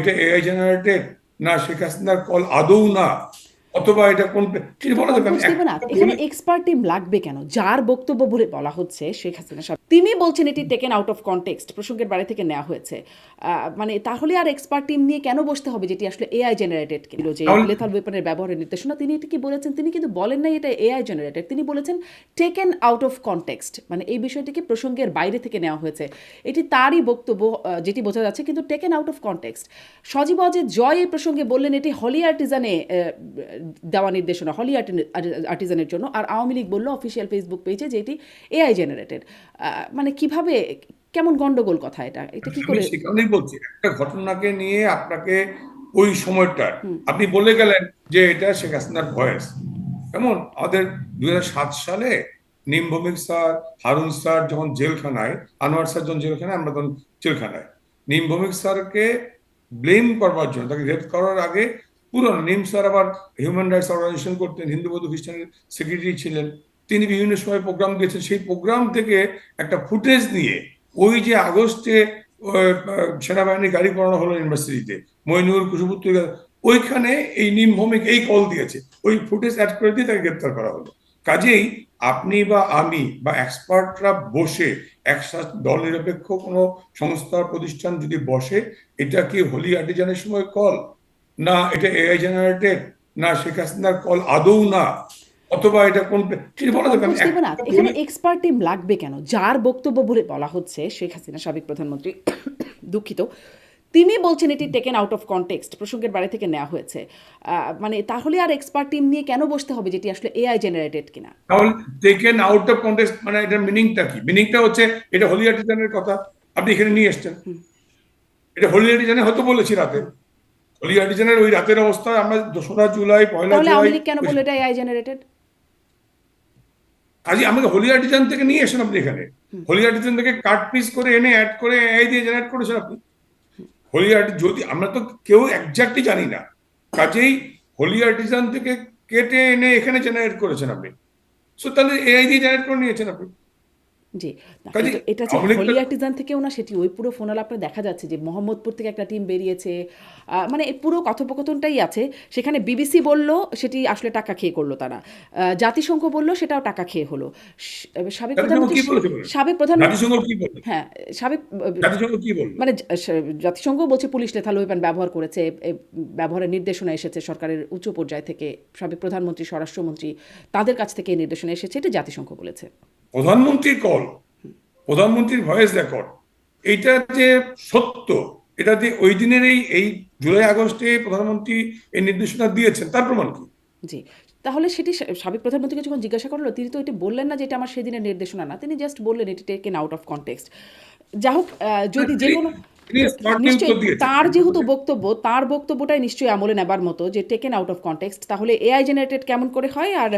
এটা AI generated না হাসিনার কল আদৌ না। অথবা এটা কোন ঠিক বলা পারবে না। এখানে এক্সপার্ট টিম লাগবে কেন? যার বক্তব্য বলে বলা হচ্ছে শেখ হাসিনা সাহেব। তিনি বলছেন এটি টেকেন আউট অফ কনটেক্সট প্রসঙ্গের বাড়ি থেকে নেওয়া হয়েছে। মানে তাহলে আর এক্সপার্ট টিম নিয়ে কেন বসতে হবে যেটি আসলে এআই জেনারেটেড ছিল যে লেথাল ওয়েপনের ব্যবহারের নির্দেশনা তিনি এটি কি বলেছেন? তিনি কিন্তু বলেন নাই এটা এআই জেনারেটেড তিনি বলেছেন টেকেন আউট অফ কনটেক্সট মানে এই বিষয়টিকে প্রসঙ্গের বাইরে থেকে নেওয়া হয়েছে। এটি তারই বক্তব্য যেটি বোঝা যাচ্ছে কিন্তু taken out of context Sajeeb অজের Joy এই প্রসঙ্গে বললেন এটি হলি আর্টিজানে দেওয়া নির্দেশনা হলি আর্টিজানের জন্য। আর আওয়ামী লীগ বলল অফিসিয়াল ফেসবুক পেজে যে এটি এআই জেনারেটেড মানে কীভাবে কেমন গন্ডগোল কথা এটা? এটা কি করে সে কারণেই বলছি একটা ঘটনাকে নিয়ে আপনাকে ওই সময়টা আপনি বলে গেলেন যে এটা শেখ হাসিনার ভয়েস কেমন? আমাদের দুই হাজার সাত সালে নিমভৌমিক স্যার হারুন স্যার যখন জেলখানায় আনোয়ার স্যার যখন জেলখানায় আমরা তখন জেলখানায়। নিমভৌমিক স্যারকে ব্লেম করবার জন্য তাকে গ্রেফ করার আগে পুরনো নিম স্যার আবার হিউম্যান রাইটস অর্গানাইজেশন করতেন, হিন্দু, বৌদ্ধ খ্রিস্টানের সেক্রেটারি ছিলেন। তিনি বিভিন্ন সময় প্রোগ্রাম দিয়েছেন সেই প্রোগ্রাম থেকে একটা ফুটেজ নিয়ে ওই যে আগস্টে সেনাবাহিনীর গাড়ি পড়ানো হলো ইউনিভার্সিটিতে মইনুর কুশপুত্র ওইখানে এই নিমভৌমিক এই কল দিয়েছে। ওই ফুটেজ অ্যাড করে দিয়ে তাকে গ্রেপ্তার করা হলো। কাজেই আপনি বা আমি বা এক্সপার্টরা বসে একসাথে দল নিরপেক্ষ কোনো সংস্থা, প্রতিষ্ঠান যদি বসে, এটা কি হোলি আর্টিজানের সময় কল না এটা এআই জেনারেটেড না শেখ হাসিনার কল আদৌ না। অথবা এটা কোন ঠিক বলা যাবে? না এখানে এক্সপার্ট টিম লাগবে কেন? যার বক্তব্য বলে বলা হচ্ছে শেখ হাসিনা সাবেক প্রধানমন্ত্রী দুঃখিত। তিনি বলছেন এটি টেকেন আউট অফ কনটেক্সট প্রসঙ্গের বাড়ি থেকে নেওয়া হয়েছে। মানে তাহলে আর এক্সপার্ট টিম নিয়ে কেন বসতে হবে যেটি আসলে এআই জেনারেটেড কিনা? তাহলে টেকেন আউট অফ কন্টেক্সট মানে এটার মিনিংটা কি? মিনিংটা হচ্ছে এটা হোলি আর্টিজানের কথা আপনি এখানে নিয়ে এসছেন। এটা হোলি আর্টিজানে হয়তো বলেছি রাতে। হোলি আর্টিজানের ওই রাতের অবস্থা আমরা দোসরা জুলাই পয়লা তাহলে আওয়ামী লীগ কেন বলল এটা এআই জেনারেটেড কাজে আমাকে হোলি আর্টিজান থেকে নিয়ে এসেন আপনি এখানে। হোলি আর্টিজান থেকে কাট পিস করে এনে অ্যাড করে এআই দিয়ে জেনারেট করেছেন আপনি। হোলি আর্টি যদি আমরা তো কেউ একজাক্টলি জানি না। কাজেই হোলি আর্টিজান থেকে কেটে এনে এখানে জেনারেট করেছেন আপনি। সো তাহলে এআই দিয়ে জেনারেট করে নিয়েছেন আপনি। জি। এটা যে হলি আর্টিজান থেকেও না সেটি ওই পুরো ফোনাল আপনার দেখা যাচ্ছে যে মোহাম্মদপুর থেকে একটা টিম বেরিয়েছে মানে পুরো কথোপকথনটাই আছে। সেখানে বিবিসি বলল সেটি আসলে টাকা খেয়ে করল তারা। জাতিসংঘ বলল সেটাও টাকা খেয়ে হলো। সাবেক প্রধানমন্ত্রী? সাবেক প্রধানমন্ত্রী হ্যাঁ সাবেক মানে জাতিসংঘ বলছে পুলিশ লেথাল ওয়েপন ব্যবহার করেছে ব্যবহারের নির্দেশনা এসেছে সরকারের উচ্চ পর্যায় থেকে। সাবেক প্রধানমন্ত্রী স্বরাষ্ট্রমন্ত্রী তাদের কাছ থেকে এই নির্দেশনা এসেছে এটা জাতিসংঘ বলেছে। প্রধানমন্ত্রীর কল প্রধানমন্ত্রীর ভয়েস রেকর্ড এইটা যে সত্য এটা যে ওই দিনের এই এই জুলাই আগস্টে প্রধানমন্ত্রী এই নির্দেশনা দিয়েছেন তার প্রমাণ কি? জি তাহলে সেটি সাবেক প্রধানমন্ত্রীকে যখন জিজ্ঞাসা করল তিনি তো এটি বললেন না যে এটা আমার সেদিনের নির্দেশনা না তিনি জাস্ট বললেন এটি টেকেন আউট অফ কনটেক্সট যাই হোক যদি যে কোনো তার যেহেতু বক্তব্য তার বক্তব্যটাই নিশ্চয়ই আমলে নেবার মতো যে টেকেন আউট অফ কনটেক্সট তাহলে এআই জেনারেটেড কেমন করে হয়? আর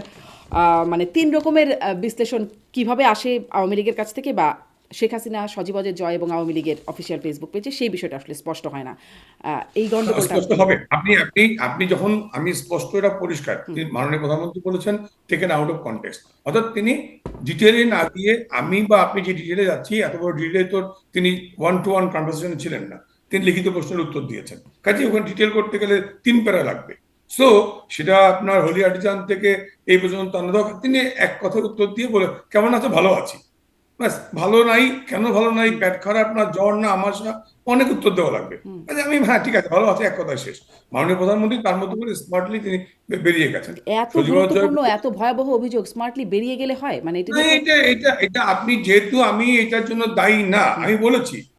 আহ, মানে তিন রকমের বিশ্লেষণ কীভাবে আসে আওয়ামী লীগের কাছ থেকে বা শেখ হাসিনা সজীবজের জয় এবং আওয়ামী লীগের অফিসিয়াল ফেসবুক পেজে সেই বিষয়টা আসলে স্পষ্ট হয় না। এই গণ্ডগোলটা স্পষ্ট হবে। আপনি আপনি আপনি যখন আমি স্পষ্ট এটা পরিষ্কার। তিনি মাননীয় প্রধানমন্ত্রী বলেছেন টেকেন আউট অফ কনটেক্সট অর্থাৎ তিনি ডিটেলে না দিয়ে আমি বা আপনি যে ডিটেলে যাচ্ছি এত বড় ডিটেলে তো তিনি ওয়ান টু ওয়ান কনভারসেশন ছিলেন না। তিনি লিখিত প্রশ্নের উত্তর দিয়েছেন। কাজে ওখানে ডিটেল করতে গেলে তিন প্যারা লাগবে। সো সেটা আপনার হোলি আর্টিজান থেকে এই পর্যন্ত তিনি এক কথার উত্তর দিয়ে বলে কেমন আছো? ভালো আছি। ব্যাস ভালো নাই কেন ভালো নাই ব্যাট খারাপ না জ্বর না আমাশা অনেক উত্তর দেওয়া লাগবে। কাজে আমি হ্যাঁ ঠিক আছে ভালো আছে এক কথা শেষ। মাননীয় প্রধানমন্ত্রী তার মধ্যে করে স্মার্টলি তিনি বেরিয়ে গেছেন। এত গুরুত্বপূর্ণ এত ভয়াবহ অভিযোগ স্মার্টলি বেরিয়ে গেলে হয়? মানে এটা এটা এটা আপনি যেহেতু আমি এটার জন্য দায়ী না আমি বলেছি